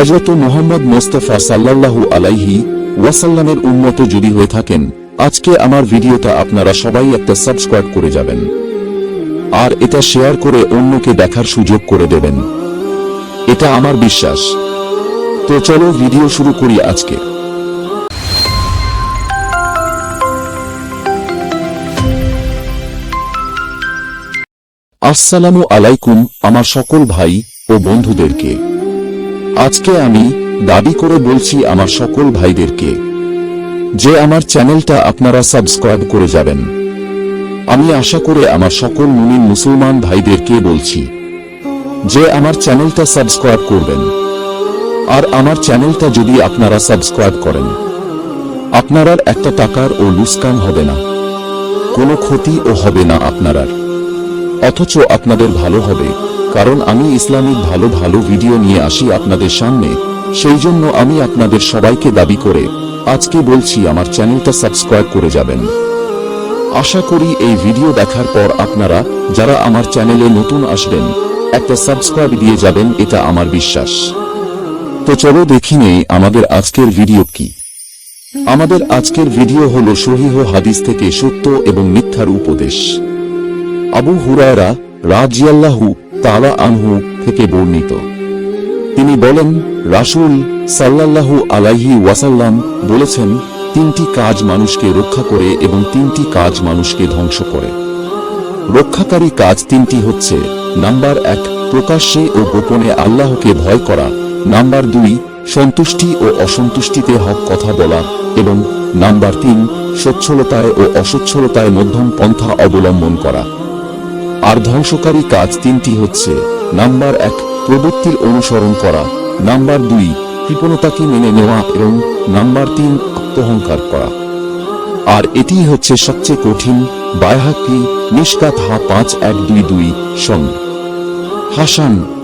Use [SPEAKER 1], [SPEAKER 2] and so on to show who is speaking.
[SPEAKER 1] হজরত মোহাম্মদ মোস্তফা সাল্লাল্লাহু আলাইহি ওয়াসাল্লামের উন্মত যদি হয়ে থাকেন, আজকে আমার ভিডিওটা আপনারা সবাই একটা সাবস্ক্রাইব করে যাবেন। আর এটা শেয়ার করে অন্যকে দেখার সুযোগ করে দেবেন। এটা আমার বিশ্বাস। তো চলো ভিডিও শুরু করি আজকে। আসসালামু আলাইকুম আমার সকল ভাই ও বন্ধুদেরকে। আজকে আমি দাবি করে বলছি আমার সকল ভাইদেরকে যে আমার চ্যানেলটা আপনারা সাবস্ক্রাইব করে যাবেন। আমি আশা করে আমার সকল মুমিন মুসলমান ভাইদেরকে বলছি যে আমার চ্যানেলটা সাবস্ক্রাইব করবেন। আর আমার চ্যানেলটা যদি আপনারা সাবস্ক্রাইব করেন, আপনারার একটা টাকার ও লুসকান হবে না। কোনো ক্ষতিও হবে না আপনারার। অথচ আপনাদের ভালো হবে, কারণ আমি ইসলামিক ভালো ভালো ভিডিও নিয়ে আসি আপনাদের সামনে, সেই জন্য আমি আপনাদের সবাইকে দাবি করে আজকে বলছি আমার চ্যানেলটা সাবস্ক্রাইব করে যাবেন। আশা করি এই ভিডিও দেখার পর আপনারা, যারা আমার চ্যানেলে নতুন আসবেন, একটা সাবস্ক্রাইব দিয়ে যাবেন, এটা আমার বিশ্বাস। তো চলো দেখি নেই আমাদের আজকের ভিডিও কি। আমাদের আজকের ভিডিও হলো সহিহ হাদিস থেকে সত্য এবং মিথ্যার উপদেশ। আবু হুরায়রা রাজিয়াল্লাহু তালা আনহু থেকে বর্ণিত। তিনি বলেন, রাসূল সাল্লাল্লাহু আলাইহি ওয়াসাল্লাম বলেছেন, তিনটি কাজ মানুষকে রক্ষা করে এবং তিনটি কাজ মানুষকে ধ্বংস করে। রক্ষাকারী কাজ তিনটি হচ্ছে, নাম্বার এক, প্রকাশ্যে ও গোপনে আল্লাহকে ভয় করা। নাম্বার দুই, সন্তুষ্টি ও অসন্তুষ্টিতে হক কথা বলা। এবং নাম্বার তিন, সচ্ছলতায় ও অসচ্ছলতায় মধ্যম পন্থা অবলম্বন করা। আর ধ্বংসকারী কাজ তিনটি হচ্ছে, নাম্বার এক, প্রবৃত্তির অনুসরণ করা, নাম্বার দুই, কৃপণতাকে মেনে নেওয়া এবং নাম্বার তিন, আত্মহংকার করা। আর এটি হচ্ছে সবচেয়ে কঠিন বায়হাকি নিষ্কাত হা পাঁচ এক দুই দুই সন হাসান